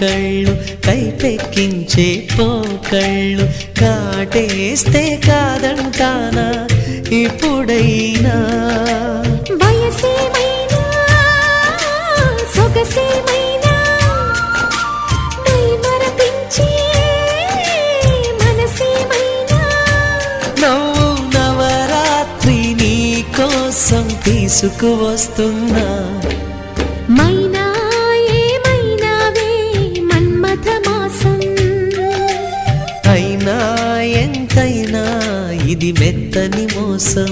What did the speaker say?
కళ్ళు కైపెక్కించే పోకళ్ళు కాటేస్తే కాదంటానా ఇప్పుడైనా? వయసేమైనా సొగసేమైనా నీ కోసం తీసుకువస్తున్నా. ఎంతైనా ఇది మెత్తని మోసం.